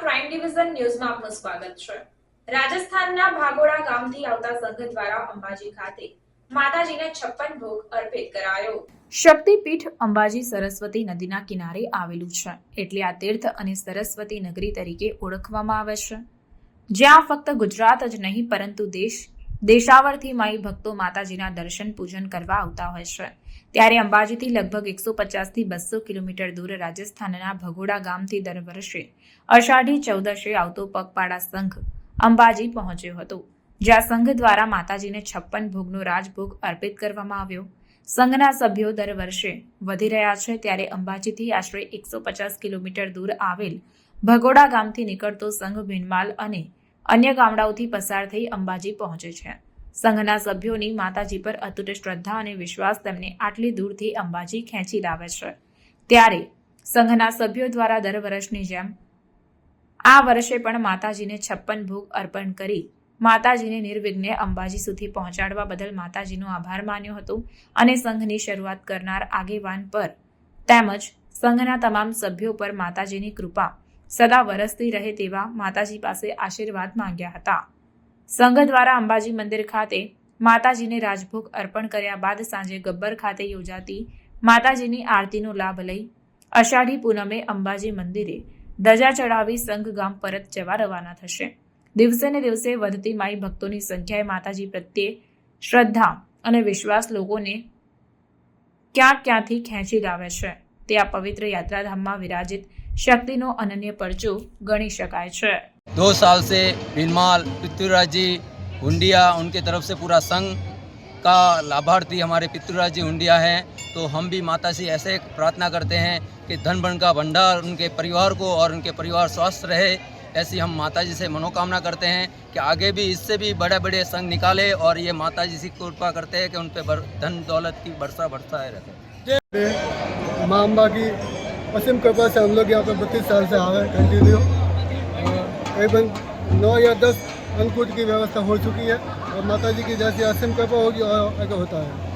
Crime division ન્યૂઝમાં આપનું સ્વાગત છે. રાજસ્થાનના ભાગોડા ગામથી આવતા સંઘ દ્વારા અંબાજી ખાતે માતાજીને છપ્પન ભોગ અર્પિત કરાયો. શક્તિપીઠ અંબાજી સરસ્વતી નદીના કિનારે આવેલું છે, એટલે આ તીર્થ અને સરસ્વતી નગરી તરીકે ઓળખવામાં આવે છે. જ્યાં ફક્ત ગુજરાત જ નહીં, પરંતુ દેશ દેશાવરથી માઈ ભક્તો માતાજીના દર્શન પૂજન કરવા આવતા હોય છે. ત્યારે અંબાજીથી લગભગ એકસો પચાસથી બસો કિલોમીટર દૂર રાજસ્થાનના ભગોડા ગામથી દર વર્ષે અષાઢી ચૌદશે આવતો પગપાળા સંઘ અંબાજી પહોંચ્યો હતો. જ્યાં સંઘ દ્વારા માતાજીને છપ્પન ભોગનો રાજભોગ અર્પિત કરવામાં આવ્યો. સંઘના સભ્યો દર વર્ષે વધી રહ્યા છે ત્યારે અંબાજીથી આશરે એકસો પચાસ કિલોમીટર દૂર આવેલ ભગોડા ગામથી નીકળતો સંઘ ભીનમાલ અને અન્ય ગામડાઓથી પસાર થઈ અંબાજી પહોંચે છે. સંઘના સભ્યોની માતાજી પર અતૂટ શ્રદ્ધા અને વિશ્વાસ તેમને આટલી દૂરથી અંબાજી ખેંચી લાવે છે. ત્યારે સંઘના સભ્યો દ્વારા દર વર્ષની જેમ આ વર્ષે પણ માતાજીને છપ્પન ભોગ અર્પણ કરી માતાજીને નિર્વિઘ્ને અંબાજી સુધી પહોંચાડવા બદલ માતાજીનો આભાર માન્યો હતો અને સંઘની શરૂઆત કરનાર આગેવાન પર તેમજ સંઘના તમામ સભ્યો પર માતાજીની કૃપા સદા વરસતી રહે તેવા માતાજી પાસે આશીર્વાદ માંગ્યા હતા. સંઘ દ્વારા અંબાજી મંદિર ખાતે માતાજીને રાજભોગ અર્પણ કર્યા બાદ સાંજે ગબ્બર ખાતે યોજાતી માતાજીની આરતીનો લાભ લઈ અષાઢી પૂનમે અંબાજી મંદિરે ધજા ચડાવી સંઘ ગામ પરત જવા રવાના થશે. દિવસે ને દિવસે વધતી માઈ ભક્તોની સંખ્યાએ માતાજી પ્રત્યે શ્રદ્ધા અને વિશ્વાસ લોકોને ક્યાં ક્યાંથી ખેંચી લાવે છે. તે આ પવિત્ર યાત્રાધામમાં વિરાજિત શક્તિનો અનન્ય પરચો ગણી શકાય છે दो साल से भीनमाल पृथ्वीराज जी हुंडिया उनके तरफ से पूरा संघ का लाभार्थी हमारे पृथ्वीराज जी हुंडिया हैं तो हम भी माता से ऐसे प्रार्थना करते हैं कि धन बन का भंडार उनके परिवार को और उनके परिवार स्वस्थ रहे ऐसी हम माता जी से मनोकामना करते हैं कि आगे भी इससे भी बड़े बड़े संघ निकाले और ये माता जी से कृपा करते हैं कि उन पर धन दौलत की वर्षा बढ़ता है रहे माँ अम्बा की असीम कृपा से हम लोग यहाँ पर बत्तीस साल से आ रहे हैं। कंटिन्यू करीबन नौ या दस अन्नकूट की व्यवस्था हो चुकी है और माता जी की जैसी असीम कृपा होगी और आगे होता है।